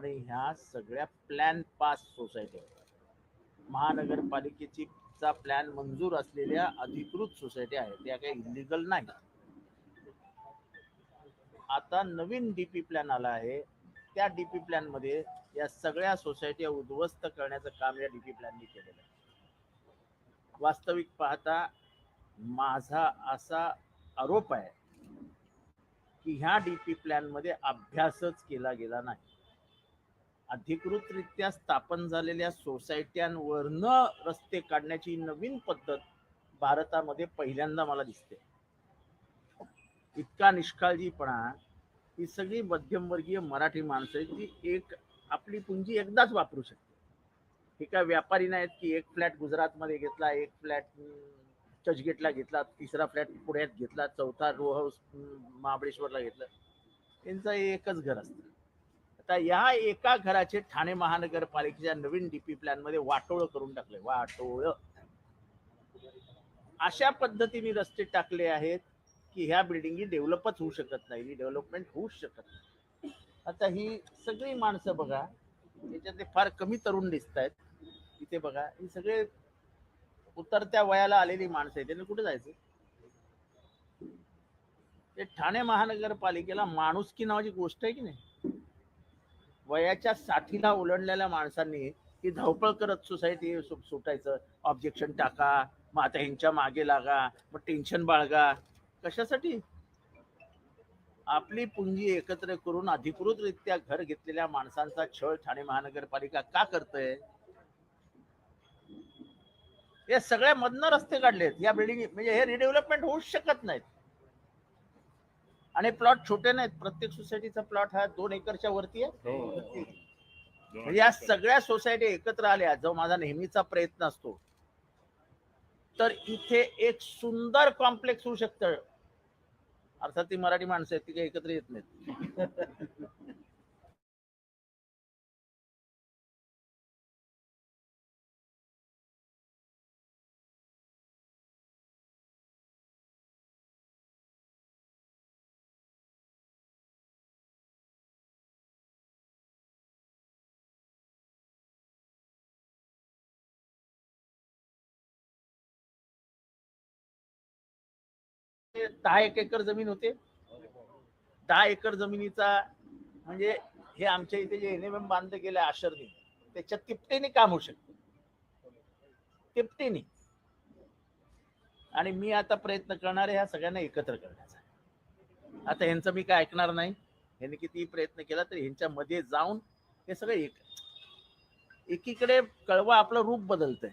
आणि ह्या सगळ्या प्लॅन पास सोसायटी महानगरपालिकेची चा प्लॅन मंजूर असलेल्या अधिकृत सोसायटी आहेत. त्या काही इलिगल नाही. आता नवीन डीपी प्लॅन आला आहे. त्या डीपी प्लॅनमध्ये या सगळ्या सोसायट्या उद्ध्वस्त करण्याचं काम या डीपी प्लॅननी केलेलं आहे. वास्तविक पाहता माझा असा आरोप आहे की ह्या डीपी प्लॅनमध्ये अभ्यासच केला गेला नाही. अधिकृतरित्या स्थापन झालेल्या सोसायट्यांवरनं रस्ते काढण्याची नवीन पद्धत भारतामध्ये पहिल्यांदा मला दिसते. इतका निष्काळजीपणा ही सगळी मध्यमवर्गीय मराठी माणसं आहेत जी एक आपली पुंजी एकदाच वापरू शकते. हे काय व्यापारी नाहीत की एक फ्लॅट गुजरातमध्ये घेतला एक फ्लॅट चर्चगेटला घेतला तिसरा फ्लॅट पुण्यात घेतला चौथा रो हाऊस महाबळेश्वरला घेतला. त्यांचं एकच घर असतं. आता या एका घराचे ठाणे महानगरपालिकेच्या नवीन डीपी प्लॅनमध्ये वाटोळ करून टाकले वाटोळ. अशा पद्धतीने रस्ते टाकले आहेत की ह्या बिल्डिंगी डेव्हलपच होऊ शकत नाही. ही डेव्हलपमेंट होऊच शकत नाही. आता ही सगळी माणसं बघा याच्यातले फार कमी तरुण दिसत आहेत इथे बघा ही सगळे उतरत्या वयाला आलेली माणसं आहेत. त्यांनी कुठे जायचं? ते ठाणे महानगरपालिकेला माणुसकी नावाची गोष्ट आहे की नाही? वयाच्या साठीला ओलंडलेल्या माणसांनी की धावपळ करत सोसायटी सुटायचं. ऑब्जेक्शन टाका. मग आता ह्यांच्या मागे लागा. मग टेन्शन बाळगा. कशासाठी? आपली पुंजी एकत्र करून अधिकृतरित्या घर घेतलेल्या माणसांचा छळ ठाणे महानगरपालिका का करतय? या सगळ्या मधनं रस्ते काढलेत. या बिल्डिंग म्हणजे हे रिडेव्हलपमेंट होऊच शकत नाहीत. आणि प्लॉट छोटे नाहीत. प्रत्येक सोसायटीचा प्लॉट हा दोन एकरच्या वरती आहे. म्हणजे या सगळ्या सोसायटी एकत्र आल्या जो माझा नेहमीचा प्रयत्न असतो. तर इथे एक सुंदर कॉम्प्लेक्स होऊ शकतं. अर्थात ती मराठी माणसं आहेत ती काही एकत्र येत नाहीत. ते दहा एक एकर जमीन होते. दहा एकर जमिनीचा म्हणजे हे आमच्या इथे जे एन एम एम बांधलं गेलं आशरनी त्याच्या तिपटीने काम होऊ शकतं. तिपटीने. आणि मी आता प्रयत्न करणार आहे ह्या सगळ्यांना एकत्र करण्याचा. आता ह्यांचं मी काय ऐकणार नाही. यांनी किती प्रयत्न केला तर ह्यांच्या मध्ये जाऊन हे सगळं एक एकीकडे कळवा आपलं रूप बदलतंय.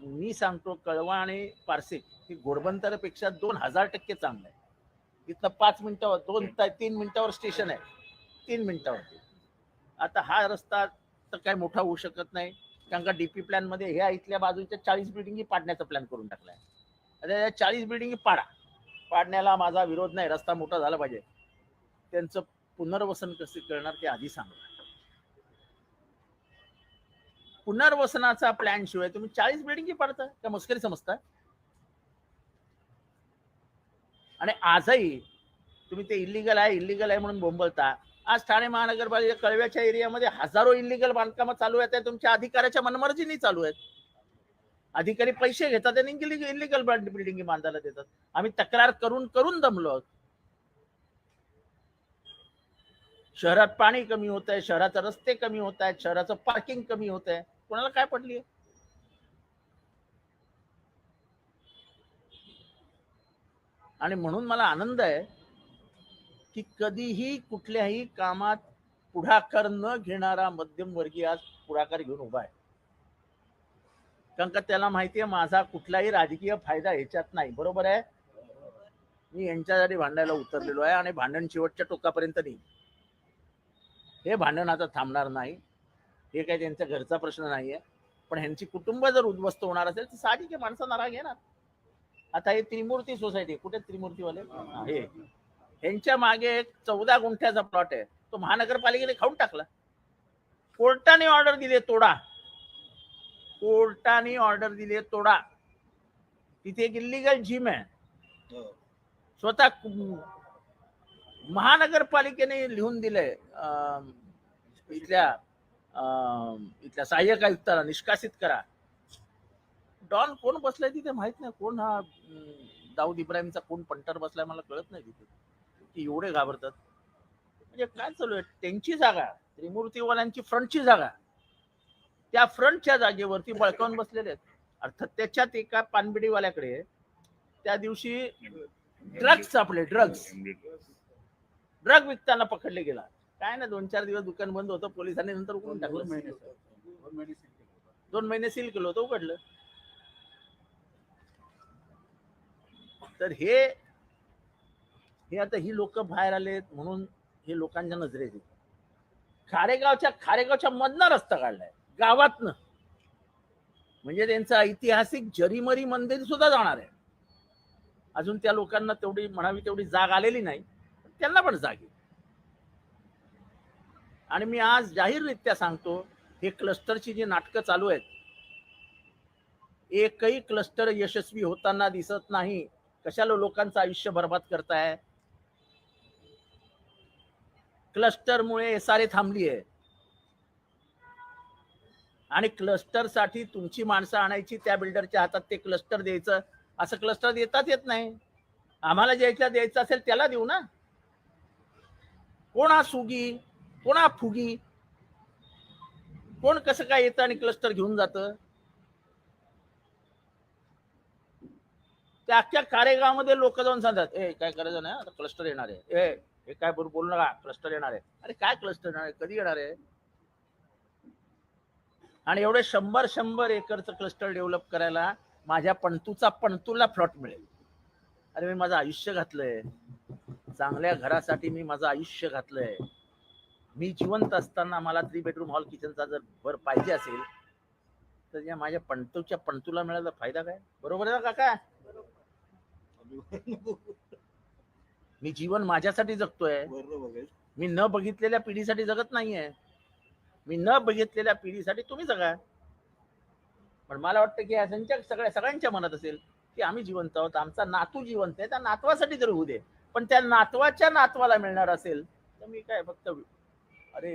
मी सांगतो कळवा आणि पारसिक ही घोडबंदरपेक्षा दोन हजार टक्के चांगलं आहे. इथनं पाच मिनिटावर दोन तीन मिनिटावर स्टेशन आहे. तीन मिनिटावर आता हा रस्ता तर काय मोठा होऊ शकत नाही. कारण का डीपी प्लॅनमध्ये ह्या इथल्या बाजूच्या चाळीस बिल्डिंगी पाडण्याचा प्लॅन करून टाकलाय. आता या चाळीस बिल्डिंगी पाडा. पाडण्याला माझा विरोध नाही. रस्ता मोठा झाला पाहिजे. त्यांचं पुनर्वसन कसे करणार ते आधी सांगा. पुनर्वसनाचा प्लॅन शिवाय तुम्ही चाळीस बिल्डिंगी पाडता? का मस्करी समजता? आणि आजही तुम्ही ते इलिगल आहे इलिगल आहे म्हणून बोंबलता. आज ठाणे महानगरपालिका कळव्याच्या एरियामध्ये हजारो इलिगल बांधकामं चालू आहेत ते तुमच्या अधिकाऱ्याच्या मनमर्जीने चालू आहेत. अधिकारी पैसे घेतात आणि इलिगल बिल्डिंग बांधायला देतात. आम्ही तक्रार करून करून दमलो आहोत. शहरात पाणी कमी होत आहे शहराचे रस्ते कमी होत आहेत शहराचं पार्किंग कमी होत आहे. कोणाला काय पडली? आणि म्हणून मला आनंद आहे की कधीही कुठल्याही कामात पुढाकार न घेणारा मध्यमवर्गीय आज पुढाकार घेऊन उभा आहे. कारण का त्याला माहिती आहे माझा कुठलाही राजकीय फायदा ह्याच्यात नाही. बरोबर आहे? मी यांच्यासाठी भांडायला उतरलेलो आहे आणि भांडण शेवटच्या टोकापर्यंत नाही. हे भांडण आता थांबणार नाही. हे काही त्यांच्या घरचा प्रश्न नाहीये. पण ह्यांची कुटुंब जर उद्ध्वस्त होणार असेल तर साहजिक आहे माणसं नाराज येणार. आता हे त्रिमूर्ती सोसायटी कुठे त्रिमूर्तीवाले? हे ह्यांच्या मागे एक चौदा गुंठ्याचा प्लॉट आहे. तो महानगरपालिकेने खाऊन टाकला. कोर्टाने ऑर्डर दिली तोडा. कोर्टाने ऑर्डर दिली तोडा. तिथे एक इलिगल जिम आहे. स्वतः महानगरपालिकेने लिहून दिलंय. इथल्या इथल्या सहाय्यक आयुक्ताला निष्कासित करा. डॉन कोण बसलाय तिथे माहीत नाही. कोण हा दाऊद इब्राहिमचा कोण पंटर बसलाय मला कळत नाही तिथे. की एवढे घाबरतात. म्हणजे काय चालू आहे? त्यांची जागा त्रिमूर्तीवाल्यांची फ्रंटची जागा. त्या फ्रंटच्या जागेवरती बळकावून बसलेले आहेत. अर्थात त्याच्यात एका पानबिडीवाल्याकडे त्या दिवशी ड्रग्ज सापडले ड्रग्ज ड्रग विकताना पकडले गेला. काय ना दोन चार दिवस दुकान बंद होतं पोलिसांनी नंतर उघडून टाकलं. दोन महिने सील केलं होतं. उघडलं. तर हे हे आता ही लोक बाहेर आलेत म्हणून हे लोकांच्या नजरेत येत. खारेगावच्या खारेगावच्या मधनं रस्ता काढलाय गावातनं. म्हणजे त्यांचं ऐतिहासिक जरीमरी मंदिर सुद्धा जाणार आहे. अजून त्या लोकांना तेवढी म्हणावी तेवढी जाग आलेली नाही त्यांना पण जाग येईल. आणि मी आज जाहीररित्या सांगतो हे क्लस्टरची जी नाटकं चालू आहेत एकही क्लस्टर यशस्वी होताना दिसत नाही. कशाला लोकांचं आयुष्य बर्बाद करताय? क्लस्टरमुळे सारे थांबली आहे. आणि क्लस्टरसाठी तुमची माणसं आणायची त्या बिल्डरच्या हातात ते क्लस्टर द्यायचं असं क्लस्टर देताच येत नाही. आम्हाला ज्याच्या द्यायचं असेल त्याला देऊ ना. कोण हा सुगी? कोणा फुगी? कोण कसं काय येतं आणि क्लस्टर घेऊन जात? त्या अख्ख्या कारेगावमध्ये लोक जाऊन सांगतात ए काय करायचं नाही आता क्लस्टर येणार आहे. ए हे काय बरोबर बोलू नका क्लस्टर येणार आहे. अरे काय क्लस्टर येणार आहे? कधी येणार आहे? आणि एवढे शंभर शंभर एकरचं क्लस्टर डेव्हलप करायला माझ्या पणतूचा पणतूला प्लॉट मिळेल. अरे मी माझं आयुष्य घातलंय. चांगल्या घरासाठी मी माझं आयुष्य घातलंय. मी जिवंत असताना मला थ्री बेडरूम हॉल किचनचा जर भर पाहिजे असेल तर या माझ्या पणतूच्या पणतूला मिळायला फायदा काय? बरोबर आहे ना काका? मी जीवन माझ्यासाठी जगतोय. मी न बघितलेल्या पिढीसाठी जगत नाहीये. मी न बघितलेल्या पिढीसाठी तुम्ही जगा. पण मला वाटतं की ह्यांच्या सगळ्या सगळ्यांच्या मनात असेल की आम्ही जिवंत आहोत आमचा नातू जिवंत आहे त्या नातवासाठी तरी होऊ दे. पण त्या नातवाच्या नातवाला मिळणार असेल तर मी काय फक्त अरे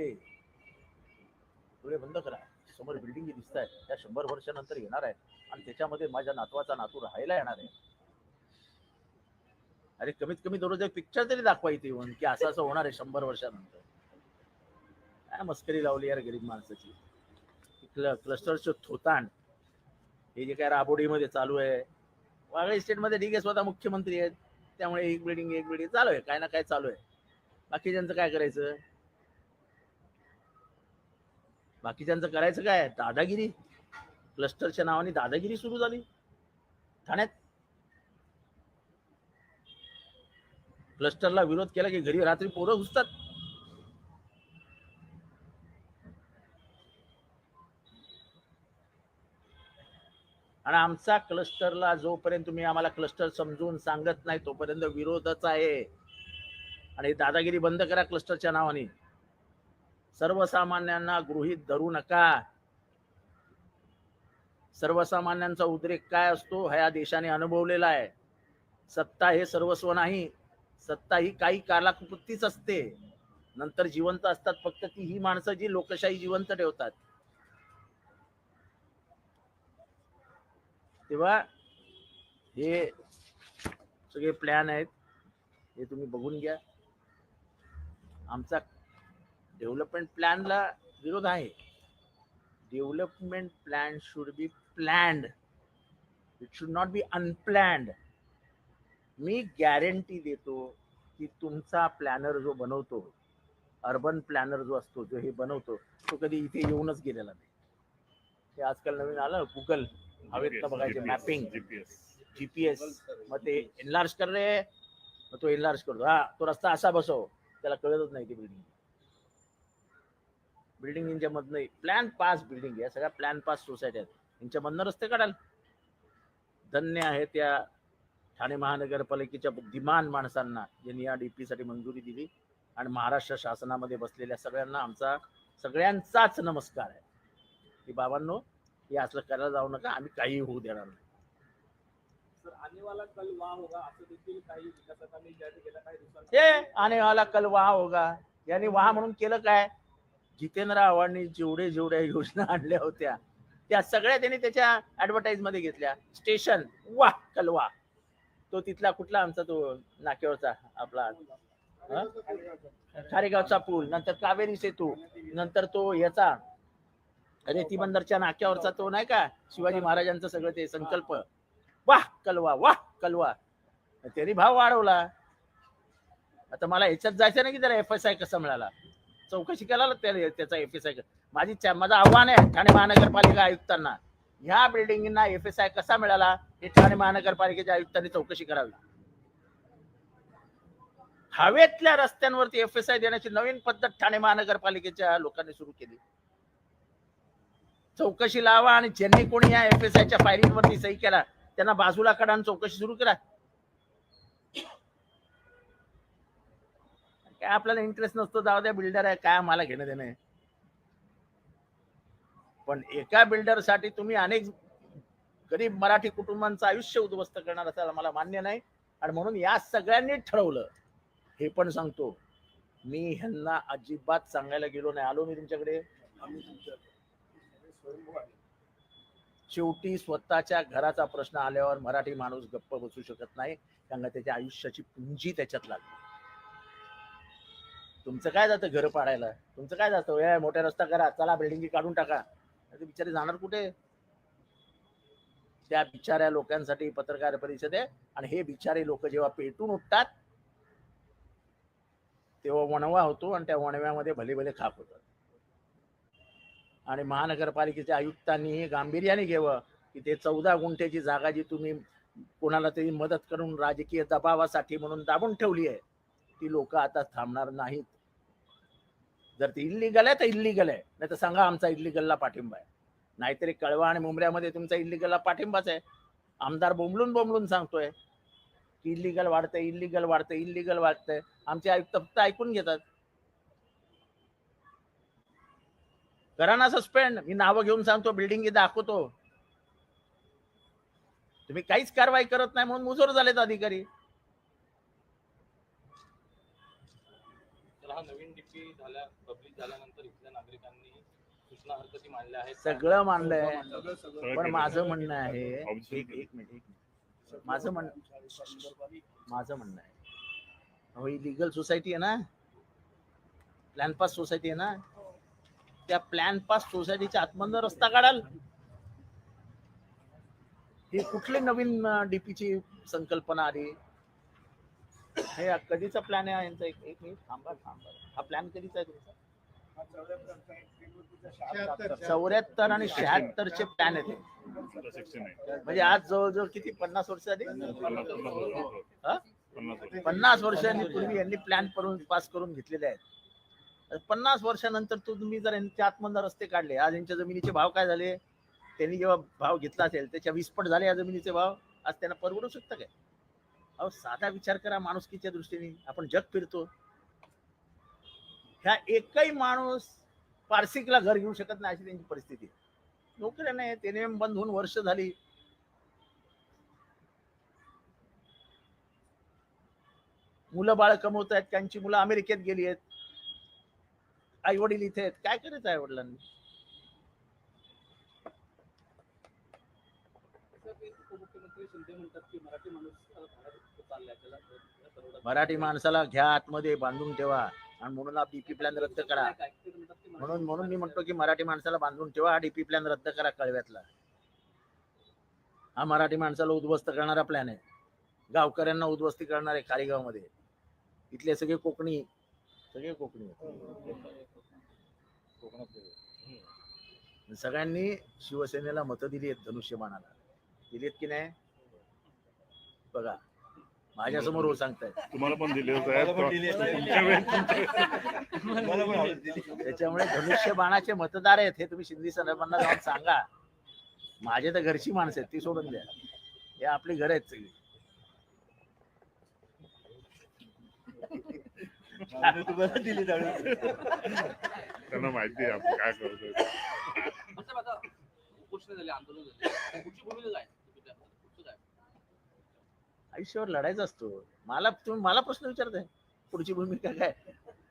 डोळे बंद करा. समोर बिल्डिंग दिसत आहे त्या शंभर वर्षानंतर येणार आहे आणि त्याच्यामध्ये माझ्या नातवाचा नातू राहायला येणार आहे. अरे कमीत कमी दररोज एक पिक्चर तरी दाखवा इथे येऊन की असं असं होणार आहे शंभर वर्षानंतर. काय मस्करी लावली यार गरीब माणसाची. क्ल क्लस्टरचं थोतांड हे जे काय राबोडीमध्ये चालू आहे. वागळे स्टेटमध्ये ठीक आहे स्वतः मुख्यमंत्री आहेत. त्यामुळे एक बिल्डिंग एक बिल्डिंग चालू आहे. काय ना काय चालू आहे. बाकी त्यांचं काय करायचं? बाकी त्यांचं करायचं काय? दादागिरी. क्लस्टरच्या नावाने दादागिरी सुरू झाली. ठाण्यात. क्लस्टरला विरोध केला की घरी रात्री पोरं घुसतात. आणि आमचा क्लस्टरला जोपर्यंत तुम्ही आम्हाला क्लस्टर समजून सांगत नाही तोपर्यंत विरोधच आहे. आणि दादागिरी बंद करा क्लस्टरच्या नावाने. सर्वसामान्यांना गृहीत धरू नका. सर्वसामान्यांचा उद्रेक काय असतो ह्या देशाने अनुभवलेला आहे. सत्ता हे सर्वस्व नाही. सत्ता ही काही कालाकृतीच असते. नंतर जिवंत असतात फक्त ती ही माणसं जी लोकशाही जिवंत ठेवतात. तेव्हा हे सगळे प्लॅन आहेत. हे तुम्ही बघून घ्या. आमचा डेव्हलपमेंट प्लॅनला विरोध आहे. Development plan should be planned. It should not be unplanned. Me guarantee देतो की तुमचा प्लॅनर जो बनवतो अर्बन प्लॅनर जो असतो जो हे बनवतो तो कधी इथे येऊनच गेलेला नाही. हे आजकाल नवीन आलं गुगल हवेत बघायचे मॅपिंग जीपीएस मग ते एनलार्ज कर रे. मग तो एनलार्ज करतो. हा तो रस्ता असा बसव. त्याला कळतच नाही ती बिल्डिंग बिल्डिंग यांच्या मधनं प्लॅन पास बिल्डिंग या सगळ्या प्लॅन पास सोसायटी आहेत. यांच्या मधनं रस्ते काढाल. धन्य आहे त्या ठाणे महानगरपालिकेच्या बुद्धिमान माणसांना ज्यांनी या डीपी साठी मंजुरी दिली आणि महाराष्ट्र शासनामध्ये बसलेल्या सगळ्यांना आमचा सगळ्यांचाच नमस्कार आहे. की बाबांनो हे असलं करायला जाऊ नका आम्ही काही होऊ देणार नाही. हे आने वाला कल वहा होगा. यांनी वहा म्हणून केलं काय? जितेंद्र आव्हाडनी जेवढे जेवढ्या योजना आणल्या होत्या त्या सगळ्या त्यांनी त्याच्या ऍडव्हर्टाईजमध्ये घेतल्या. स्टेशन वा कलवा. तो तिथला कुठला आमचा तो नाक्यावरचा आपला खारेगावचा पूल नंतर कावेरी सेतू नंतर तो याचा रेती बंदरच्या नाक्यावरचा तो नाही का शिवाजी महाराजांचं सगळं ते संकल्प. वाह कलवा वाह कलवा. त्यांनी भाव वाढवला. आता मला ह्याच्यात जायचं नाही की जरा एफ एस आय कसा मिळाला? चौकशी करायला त्याला त्याचा एफ एस आय माझी माझं आव्हान आहे ठाणे महानगरपालिका आयुक्तांना. ह्या बिल्डिंगना एफ एस आय कसा मिळाला हे ठाणे महानगरपालिकेच्या आयुक्तांनी चौकशी करावी. हवेतल्या रस्त्यांवरती एफ एस आय देण्याची नवीन पद्धत ठाणे महानगरपालिकेच्या लोकांनी सुरू केली. चौकशी लावा आणि ज्यांनी कोणी या एफ एस आयच्या फायलिंगवरती सही केला त्यांना बाजूला काढा आणि चौकशी सुरू करा. काय आपल्याला इंटरेस्ट नसतो जाऊ द्या बिल्डर आहे काय आम्हाला घेणं देणं आहे. पण एका बिल्डरसाठी तुम्ही अनेक गरीब मराठी कुटुंबांचं आयुष्य उद्ध्वस्त करणार असायला मला मान्य नाही. आणि म्हणून या सगळ्यांनी ठरवलं हे पण सांगतो मी ह्यांना अजिबात सांगायला गेलो नाही. आलो मी तुमच्याकडे? शेवटी स्वतःच्या घराचा प्रश्न आल्यावर मराठी माणूस गप्प बसू शकत नाही. कारण त्याच्या आयुष्याची पुंजी त्याच्यात लागली. तुमचं काय जातं घर पाडायला? तुमचं काय जातं? वेळ मोठा रस्ता करा चला बिल्डिंग काढून टाका. ते बिचारे जाणार कुठे? त्या बिचाऱ्या लोकांसाठी पत्रकार परिषद आहे आणि हे बिचारे लोक जेव्हा पेटून उठतात तेव्हा वणवा होतो आणि त्या वणव्यामध्ये भले भले खाप होतात. आणि महानगरपालिकेच्या आयुक्तांनी गांभीर्याने घ्यावं की ते चौदा गुंठ्याची जागा जी तुम्ही कोणाला तरी मदत करून राजकीय दबावासाठी म्हणून दाबून ठेवली आहे ती लोक आता थांबणार नाहीत. जर ती इल्लीगल आहे तर इल्लीगल आहे. नाही तर सांगा आमचा इल्लीगलला पाठिंबा आहे. नाहीतरी कळवा आणि मुंबऱ्यामध्ये तुमचा इल्लीगलला पाठिंबाच आहे. आमदार बोंबलून बोंबलून सांगतोय की इल्लीगल वाढतंय इल्लीगल वाढतंय इल्लीगल वाढतंय. आमचे आयुक्त फक्त ऐकून घेतात. करा ना सस्पेंड मी नावं घेऊन सांगतो बिल्डिंग दाखवतो. तुम्ही काहीच कारवाई करत नाही म्हणून मुजोर झालेत अधिकारी. हा नवीन डीपी झाल्या पब्लिक झाल्यानंतर इथल्या नागरिकांनी सूचना हरकती मांडल्या आहेत. सगळं मानलंय पण. माझं म्हणणं आहे एक एक मिनिट एक मिनिट. माझं म्हण माझं म्हणणं आहे. ही लिगल सोसायटी आहे ना? प्लॅन पास सोसायटी आहे ना? त्या प्लॅन पास सोसायटीच्या आतमधनं रस्ता काढाल. ही कुठली नवीन डीपीची संकल्पना आली? हे कधीचा प्लॅन आहे यांचा? एक एक मिनिट थांबा थांबा. हा प्लॅन कधीचा आहे तुमचा? चौऱ्याहत्तर आणि शहात्तर चे प्लॅन आहेत. म्हणजे आज जवळजवळ किती? पन्नास वर्ष आधी? पन्नास वर्षांनी पूर्वी यांनी प्लॅन करून पास करून घेतलेले आहेत. पन्नास वर्षानंतर तुम्ही जर यांच्या आतमधनं रस्ते काढले आज यांच्या जमिनीचे भाव काय झाले? त्यांनी जेव्हा भाव घेतला असेल त्याच्या विस्फोट झाले या जमिनीचे भाव आज त्यांना परवडू शकतं काय? अहो साधा विचार करा माणुसकीच्या दृष्टीने. आपण जग फिरतो. ह्या एकही माणूस पारसिकला घर घेऊ शकत नाही अशी त्यांची परिस्थिती. नोकऱ्या नाही त्याने बंद होऊन वर्ष झाली. मुलं बाळ कमवत आहेत त्यांची मुलं अमेरिकेत गेली आहेत. आई वडील इथे आहेत. काय करायचं आई वडिलांनी उपमुख्यमंत्री शिंदे म्हणतात की मराठी माणूस मराठी माणसाला घ्या आतमध्ये बांधून ठेवा. आणि म्हणून हा डीपी प्लॅन रद्द करा. म्हणून म्हणून मी म्हणतो की मराठी माणसाला बांधून ठेवा हा डीपी प्लॅन रद्द करा कळव्यातला. हा मराठी माणसाला उद्ध्वस्त करणारा प्लॅन आहे. गावकऱ्यांना उद्ध्वस्ती करणार आहे खारीगावमध्ये इथले सगळे कोकणी सगळे कोकणी कोकणात सगळ्यांनी शिवसेनेला मतं दिली आहेत धनुष्यबाणाला. दिलीत की नाही? बघा. माझ्यासमोर हो सांगतायत. तुम्हाला पण दिले त्याच्यामुळे धनुष्य बाणाचे मतदार आहेत हे तुम्ही शिंदे साहेबांना जाऊन सांगा. माझे तर घरची माणसं आहेत ती सोडून द्या. हे आपली घर आहेत सगळी. त्यांना माहिती आहे आपण काय करतोय. आंदोलन झाले पुढची भूमिका काय पुढचं काय आयुष्यावर लढायचा असतो. मला तुम्ही मला प्रश्न विचारताय पुढची भूमिका काय?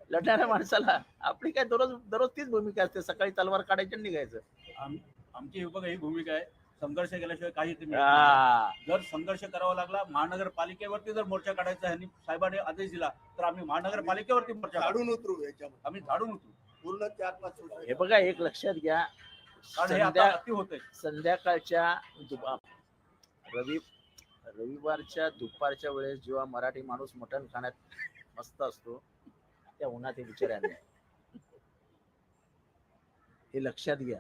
लढणाऱ्या माणसाला आपली काय दररोज दररोज तीच भूमिका असते सकाळी तलवार काढायची आणि निघायचं. आम- आमची ही बघा ही भूमिका आहे संघर्ष केल्याशिवाय काही इथे मिळत नाही. आ, जर संघर्ष करावा लागला महानगरपालिकेवरती जर मोर्चा काढायचा ह्यांनी साहेबांनी आदेश दिला तर आम्ही महानगरपालिकेवरती मोर्चा काढू. झाडून उतरू याच्यामध्ये. आम्ही झाडून उतरू. पूर्ण चार हे बघा एक लक्षात घ्या. कारण हे आता संध्या अति होतंय. संध्याकाळच्या रवि रविवारच्या दुपारच्या वेळेस जेव्हा मराठी माणूस मटण खाण्यात मस्त असतो त्या उन्हात हे बिचारे हे लक्षात घ्या.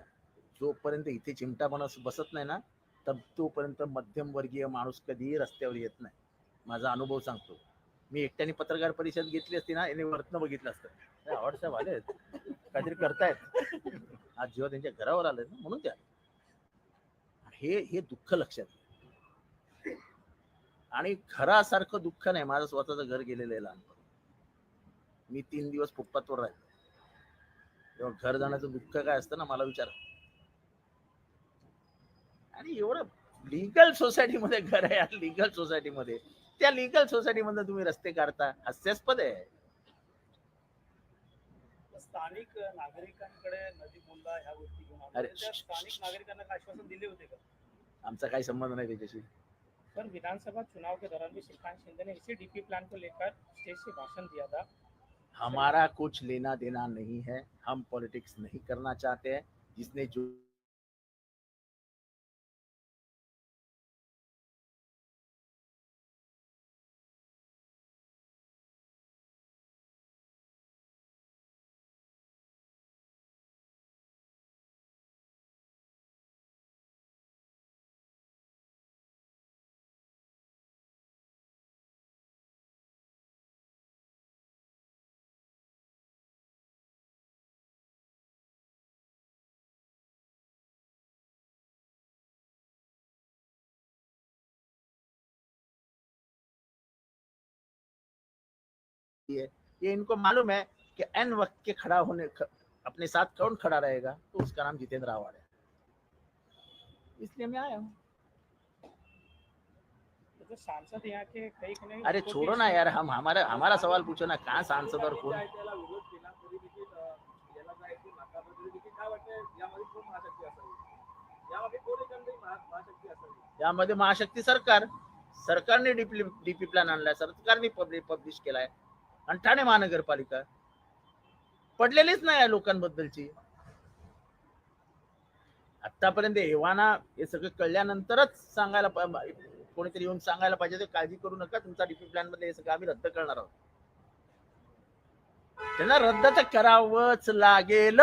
जोपर्यंत इथे चिमटापणा बसत नाही ना तर तोपर्यंत मध्यमवर्गीय माणूस कधीही रस्त्यावर येत नाही. माझा अनुभव सांगतो. मी एकट्याने पत्रकार परिषद घेतली असती ना याने वर्तन बघितलं असतं. आवडसाहेब आले काहीतरी करतायत. आज जेव्हा त्यांच्या घरावर आले ना म्हणून त्या हे हे दुःख लक्षात घ्या. आणि घरासारखं दुःख नाही. माझं स्वतःचं घर गेलेलं आहे लहानपणी. मी तीन दिवस फुटपाथवर राहिलो. तेव्हा घर जाण्याचं दुःख काय असतं ना मला विचार. आणि एवढं लिगल सोसायटीमध्ये घर आहे यार लिगल सोसायटीमध्ये त्या लिगल सोसायटीमध्ये तुम्ही रस्ते काढता. हास्यास्पद आहे. स्थानिक नागरिकांकडे नदी ह्या गोष्टी. अरे, स्थानिक नागरिकांना काय आश्वासन दिले होते का? आमचा काही संबंध नाही त्याच्याशी. सर विधानसभा चुनाव के दौरान भी श्रीकांत शिंदे ने इसी डीपी प्लान को लेकर स्टेज से भाषण दिया था। हमारा कुछ लेना देना नहीं है, हम पॉलिटिक्स नहीं करना चाहते हैं, जिसने जो ये इनको मालूम है कि एन वक्त के खड़ा होने ख, अपने साथ कौन खड़ा रहेगा? तो उसका नाम जितेंद्र आवाड है। इसलिए मैं आया हूँ। तो सांसद यहाँ के कई अरे छोड़ो ना यार हम हमारा हमारा सवाल पूछो ना कहाँ सांसद और कौन? वाटतं यामध्ये महाशक्ती सरकार। सरकारने डीपी डीपी प्लॅन आणलाय सरकारने पब्लिश केलाय। आणि ठाणे महानगरपालिका. पडलेलीच नाही या लोकांबद्दलची. आतापर्यंत एव्हाना हे सगळं कळल्यानंतरच सांगायला कोणीतरी येऊन सांगायला पाहिजे ते काळजी करू नका तुमचा डीपी प्लॅनमध्ये हे सगळं आम्ही रद्द करणार आहोत. त्यांना रद्द तर करावंच लागेल.